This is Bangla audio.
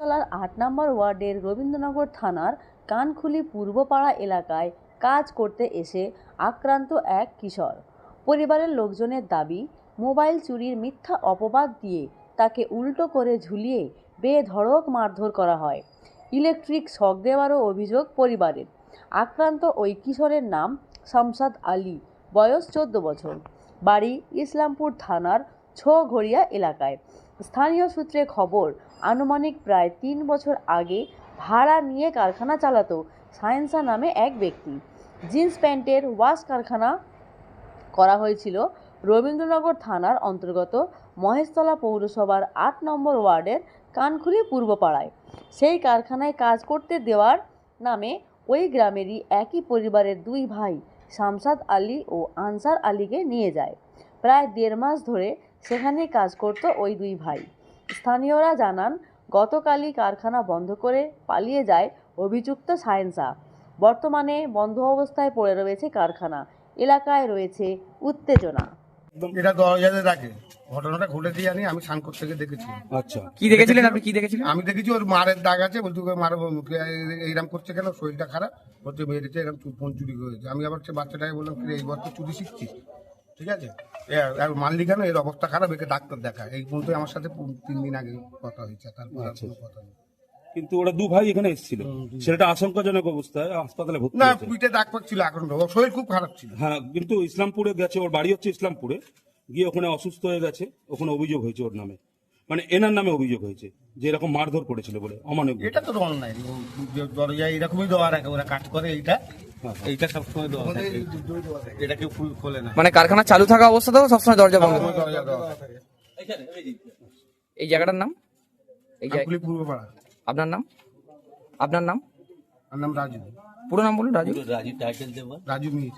তলার আট নম্বর ওয়ার্ডের রবীন্দ্রনগর থানার কানখুলি পূর্বপাড়া এলাকায় কাজ করতে এসে আক্রান্ত এক কিশোর। পরিবারের লোকজনের দাবি, মোবাইল চুরির মিথ্যা অপবাদ দিয়ে তাকে উল্টো করে ঝুলিয়ে বেধড়ক মারধর করা হয়। ইলেকট্রিক শক দেওয়ারও অভিযোগ পরিবারের। আক্রান্ত ওই কিশোরের নাম শামসাদ আলী, বয়স চোদ্দ বছর। বাড়ি ইসলামপুর থানার ছঘড়িয়া এলাকায়। স্থানীয় সূত্রে খবর, আনুমানিক প্রায় তিন বছর আগে ভাড়া নিয়ে কারখানা চালাতো সায়েন্সা নামে এক ব্যক্তি। জিন্স প্যান্টের ওয়াশ কারখানা করা হয়েছিল রবীন্দ্রনগর থানার অন্তর্গত মহেশতলা পৌরসভার আট নম্বর ওয়ার্ডের কানখুলি পূর্বপাড়ায়। সেই কারখানায় কাজ করতে দেওয়ার নামে ওই গ্রামেরই একই পরিবারের দুই ভাই শামসাদ আলী ও আনসার আলীকে নিয়ে যায়। প্রায় দেড় মাস ধরে সেখানে কাজ করত ওই দুই ভাই। স্থানীয়রা জানান গতকালই কারখানা বন্ধ করে পালিয়ে যায় অভিযুক্ত সায়েন্সা। বর্তমানে বন্ধ অবস্থায় পড়ে রয়েছে কারখানা। এলাকায় রয়েছে উত্তেজনা। এটা দরজাতে রাখে ঘটনাটা ঘটেছে জানি আমি স্নান করতে গিয়ে দেখেছি। আচ্ছা। কি দেখেছিলেন আপনি? কি দেখেছিলেন? আমি দেখেছি ওর মারের দাগ আছে বলছি ওকে মারো এইরকম করছে কেন? শরীরটা খারাপ? বলছে মেরেছে এরকম ফোন চুরি করেছে। আমি আবার সে বাচ্চাটাকে বললাম এই বছর চুরি শিখছিস? ঠিক আছে? এ- আর মানলি কেন এর অবস্থা খারাপ একে ডাক্তার দেখা এই পর্যন্ত আমার সাথে তিন দিন আগে কথা হয়েছে তারপর আর কোনো কথা নেই। কিন্তু ওরা দু ভাই এখানে এসেছিল। ছেলেটা আশঙ্কাজনক অবস্থায় হাসপাতালে ভর্তি না পিঠে দাগ পাচ্ছিল এখন ওর শরীর খুব খারাপ ছিল। হ্যাঁ কিন্তু ইসলামপুরে গেছে ওর বাড়ি হচ্ছে ইসলামপুরে। গিয়ে ওখানে অসুস্থ হয়ে গেছে ওখানে অভিযোগ হয়েছে ওর নামে। মানে এনার নামে অভিযোগ হয়েছে যে এরকম মারধর করেছিল বলে অমানবিক। এটা তো অন্যায় দরজা এরকমই দেওয়া রাখে ওরা কাজ করে এইটা। এইটা সবসময় দেওয়া থাকে। এটা কেউ ফুল খোলে না। মানে কারখানা চালু থাকা অবস্থাতেও সবসময় দরজা বন্ধ সবসময় দরজা দেওয়া থাকে। এই জায়গাটার নাম? এই জায়গা কাকুলি আপনার নাম? আপনার নাম? নাম রাজু। পুরো নাম বলুন রাজু। রাজু মির।